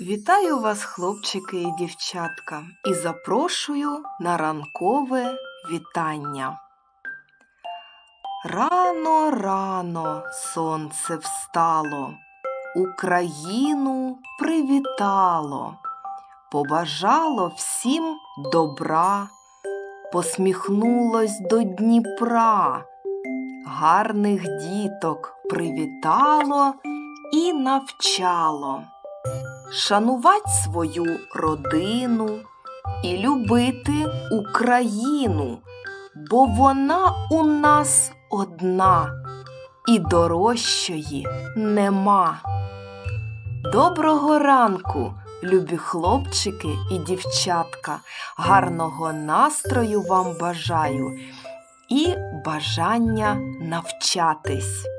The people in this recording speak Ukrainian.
Вітаю вас, хлопчики і дівчатка, і запрошую на ранкове вітання. Рано, рано сонце встало, Україну привітало, побажало всім добра, посміхнулось до Дніпра, гарних діток привітало і навчало шанувати свою родину і любити Україну, бо вона у нас одна і дорожчої нема. Доброго ранку, любі хлопчики і дівчатка, гарного настрою вам бажаю і бажання навчатись.